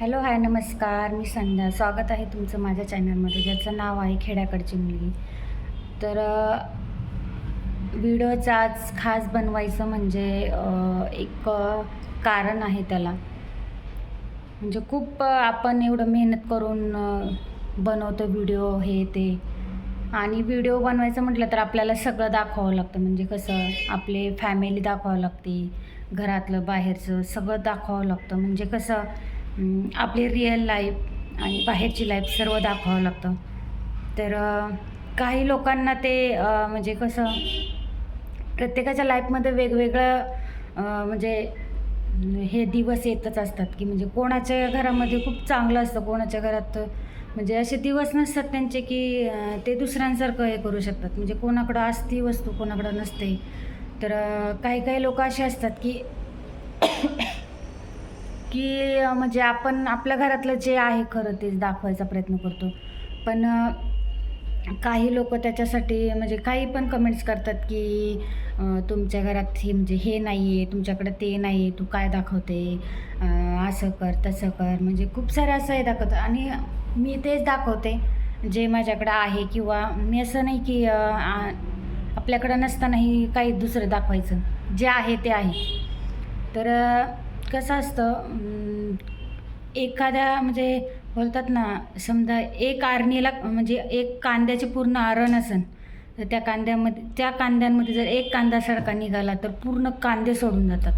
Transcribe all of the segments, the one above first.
Hello hi नमस्कार. मी संध्या. स्वागत आहे तुमचं माझ्या चॅनलमध्ये ज्याचं नाव आहे खेड्याकडची मुलगी. तर अ, व्हिडिओचं आज खास बनवायचं म्हणजे एक कारण आहे त्याला. म्हणजे खूप आपण एवढं मेहनत करून बनवतो व्हिडिओ हे ते. आणि व्हिडिओ बनवायचं म्हटलं तर आपल्याला सगळं दाखवावं लागतं. म्हणजे कसं आपले फॅमिली दाखवावं लागते. घरातलं बाहेरचं सगळं दाखवावं लागतं. म्हणजे कसं आपली रिअल लाईफ आणि बाहेरची लाईफ सर्व दाखवावं लागतं. तर काही लोकांना ते म्हणजे कसं प्रत्येकाच्या लाईफमध्ये वेगवेगळं म्हणजे हे दिवस येतच असतात की म्हणजे कोणाच्या घरामध्ये खूप चांगलं असतं कोणाच्या घरात म्हणजे असे दिवस नसतात त्यांचे की ते दुसऱ्यांसारखं हे करू शकतात. म्हणजे कोणाकडं असती वस्तू कोणाकडं नसते. तर काही काही लोक असे असतात की की म्हणजे आपण आपल्या घरातलं जे आहे खरं तेच दाखवायचा प्रयत्न करतो. पण काही लोक त्याच्यासाठी म्हणजे काही पण कमेंट्स करतात की तुमच्या घरात हे म्हणजे हे नाही आहे तुमच्याकडे ते नाही आहे तू काय दाखवते? असं कर तसं कर म्हणजे खूप सारं असं हे दाखवतं आणि मी तेच दाखवते जे माझ्याकडं आहे किंवा मी असं नाही की आपल्याकडं नसतानाही काही दुसरं दाखवायचं. जे आहे ते आहे. तर कसं असतं एखाद्या म्हणजे बोलतात ना समजा एक आरणीला म्हणजे एक कांद्याचे पूर्ण आरण असेल तर त्या कांद्यामध्ये त्या कांद्यांमध्ये जर एक कांदा सडका निघाला तर पूर्ण कांदे सोडून जातात.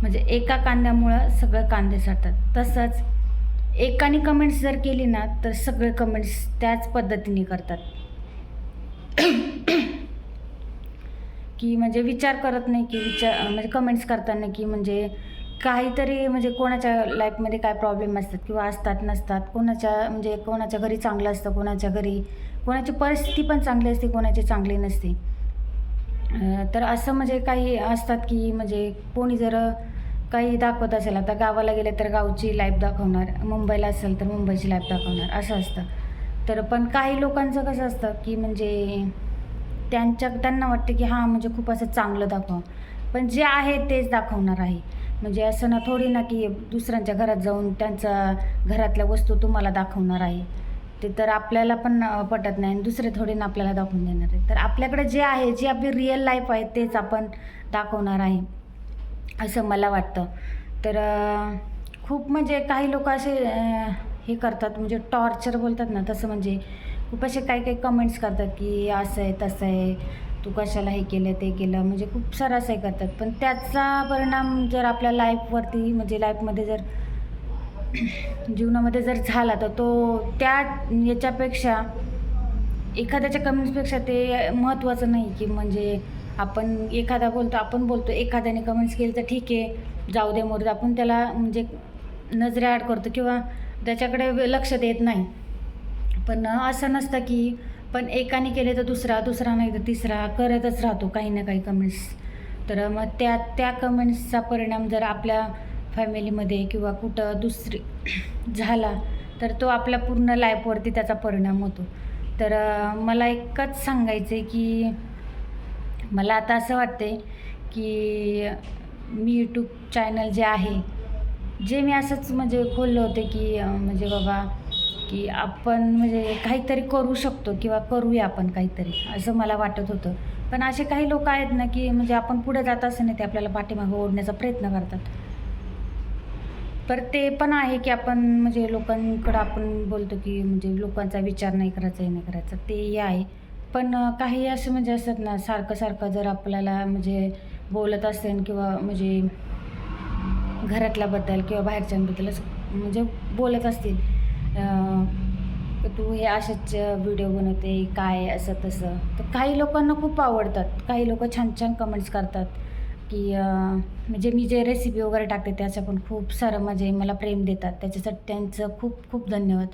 म्हणजे एका कांद्यामुळं सगळे कांदे सडतात. तसंच एकाने कमेंट्स जर केली ना तर सगळे कमेंट्स त्याच पद्धतीने करतात. की म्हणजे विचार करत नाही की विचार म्हणजे कमेंट्स करताना की म्हणजे काहीतरी म्हणजे कोणाच्या लाईफमध्ये काय प्रॉब्लेम असतात किंवा असतात नसतात कोणाच्या म्हणजे कोणाच्या घरी चांगलं असतं कोणाच्या घरी कोणाची परिस्थिती पण चांगली असते कोणाची चांगली नसते. तर असं म्हणजे काही असतात की म्हणजे कोणी जर काही दाखवत असेल आता गावाला गेले तर गावची लाईफ दाखवणार मुंबईला असेल तर मुंबईची लाईफ दाखवणार असं असतं. तर पण काही लोकांचं कसं असतं की म्हणजे त्यांच्या त्यांना वाटतं की हां म्हणजे खूप असं चांगलं दाखवा. पण जे आहे तेच दाखवणार आहे. म्हणजे असं ना थोडी ना की दुसऱ्यांच्या घरात जाऊन त्यांचा घरातल्या वस्तू तुम्हाला दाखवणार आहे. ते तर आपल्याला पण पटत नाही आणि दुसरे थोडी ना आपल्याला दाखवून देणार आहे. तर आपल्याकडे जे आहे जी आपली रिअल लाईफ आहे तेच आपण दाखवणार आहे असं मला वाटतं. तर खूप म्हणजे काही लोक असे हे करतात म्हणजे टॉर्चर बोलतात ना तसं म्हणजे खूप असे काही काही कमेंट्स करतात की असं आहे तसं आहे. तू कशाला हे केलं ते केलं म्हणजे खूप सारं असं हे करतात. पण त्याचा परिणाम जर आपल्या लाईफवरती म्हणजे लाईफमध्ये जर जीवनामध्ये जर झाला तर तो त्या याच्यापेक्षा एखाद्याच्या कमेंट्सपेक्षा ते महत्त्वाचं नाही की म्हणजे आपण एखादा बोलतो आपण बोलतो एखाद्याने कमेंट्स केली तर ठीक आहे जाऊ दे मोर आपण त्याला म्हणजे नजरे आड करतो किंवा त्याच्याकडे लक्ष देत नाही. पण असं नसतं की पण एकाने केले तर दुसरा दुसरा नाही तर तिसरा करतच राहतो काही ना काही कमेंट्स तर मग त्या त्या कमेंट्सचा परिणाम जर आपल्या फॅमिलीमध्ये किंवा कुठं दुसरी झाला तर तो आपल्या पूर्ण लाईफवरती त्याचा परिणाम होतो. तर मला एकच सांगायचं आहे की मला आता असं वाटते की मी यूट्यूब चॅनल जे आहे जे मी असंच म्हणजे खोललं होते की म्हणजे बाबा की आपण म्हणजे काहीतरी करू शकतो किंवा करूया आपण काहीतरी असं मला वाटत होतं. पण असे काही लोक आहेत ना की म्हणजे आपण पुढे जात असताना ते आपल्याला पाठीमागं ओढण्याचा प्रयत्न करतात. पर ते पण आहे की आपण म्हणजे लोकांकडं आपण बोलतो की म्हणजे लोकांचा विचार नाही करायचा हे नाही करायचा ते आहे. पण काही असं म्हणजे असतात ना सारखं सारखं जर आपल्याला म्हणजे बोलत असेल किंवा म्हणजे घरातल्याबद्दल किंवा बाहेरच्यांबद्दल असं म्हणजे बोलत असतील तू हे अशाच व्हिडिओ बनवते काय असं तसं. तर काही लोकांना खूप आवडतात. काही लोक छान छान कमेंट्स करतात की म्हणजे मी जे रेसिपी वगैरे टाकते त्याचं पण खूप सारं म्हणजे मला प्रेम देतात. त्याच्यासाठी त्यांचं खूप खूप धन्यवाद.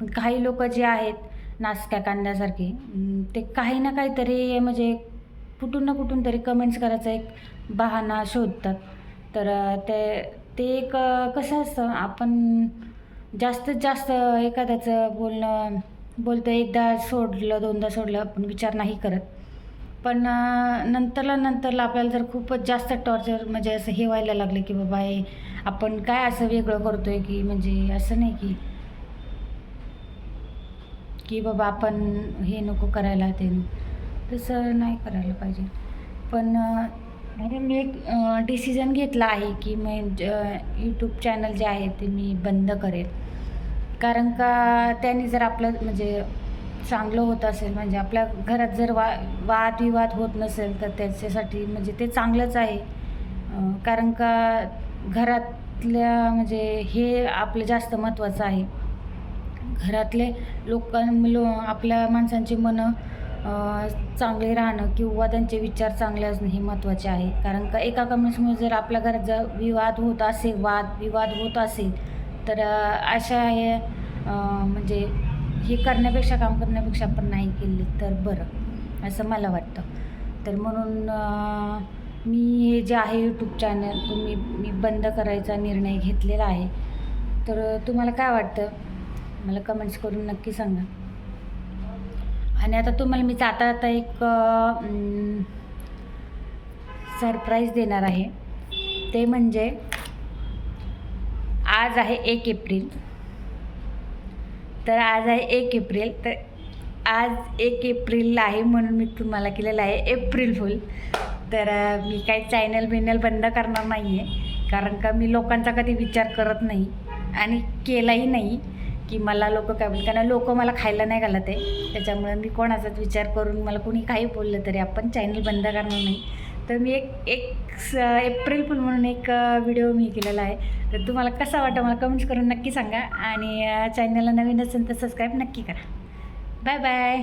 पण काही लोक जे आहेत नाचक्या कांद्यासारखे ते काही ना काहीतरी म्हणजे कुठून ना कुठून तरी कमेंट्स करायचा एक बहाणा शोधतात. तर ते ते एक कसं असतं आपण जास्तीत जास्त एखाद्याचं बोलणं बोलतं एकदा सोडलं दोनदा सोडलं आपण विचार नाही करत. पण नंतरला नंतरला आपल्याला जर खूपच जास्त टॉर्चर म्हणजे असं हे व्हायला लागलं की बाबा हे आपण काय असं वेगळं करतो आहे की म्हणजे असं नाही की की बाबा आपण हे नको करायला ते तसं नाही करायला पाहिजे. पण अं, म्हणून मी एक डिसिजन घेतला आहे की मी यूट्यूब चॅनल जे आहे ते मी बंद करेल. कारण का त्यांनी जर आपलं म्हणजे चांगलं होत असेल म्हणजे आपल्या घरात जर वा वादविवाद होत नसेल तर त्याच्यासाठी म्हणजे ते चांगलंच आहे. कारण का घरातल्या म्हणजे हे आपलं जास्त महत्त्वाचं आहे. घरातले लोक लो आपल्या माणसांची मनं चांगले राहणं किंवा त्यांचे विचार चांगले असणं हे महत्त्वाचे आहे. कारण का एका कमेंट्समुळे जर आपल्या घरात जर विवाद होत असेल वाद विवाद होत असेल तर अशा हे म्हणजे हे करण्यापेक्षा काम करण्यापेक्षा आपण नाही केले तर बरं असं मला वाटतं. तर म्हणून मी हे जे आहे यूट्यूब चॅनल तुम्ही मी बंद करायचा निर्णय घेतलेला आहे. तर तुम्हाला काय वाटतं? मला कमेंट्स करून नक्की सांगा. आणि आता तुम्हाला मी जाता जाता एक सरप्राईज देणार आहे. ते म्हणजे आज आहे एक एप्रिल. तर आज आहे एक एप्रिल. तर आज एक एप्रिलला आहे म्हणून मी तुम्हाला केलेलं आहे एप्रिल फुल. तर मी काही चॅनल बिनल बंद करणार नाही आहे कारण का मी लोकांचा कधी विचार करत नाही आणि केलाही नाही की मला लोक काय बोल कारण लोक मला खायला नाही घालत आहे. त्याच्यामुळे मी कोणाचाच विचार करून मला कोणी काही बोललं तरी आपण चॅनल बंद करणार नाही. तर मी एक एक स एप्रिल फुल म्हणून एक व्हिडिओ मी केलेला आहे. तर तुम्हाला कसा वाटतं मला कमेंट्स करून नक्की सांगा. आणि चॅनलला नवीन असेल तर सबस्क्राईब नक्की करा. Bye bye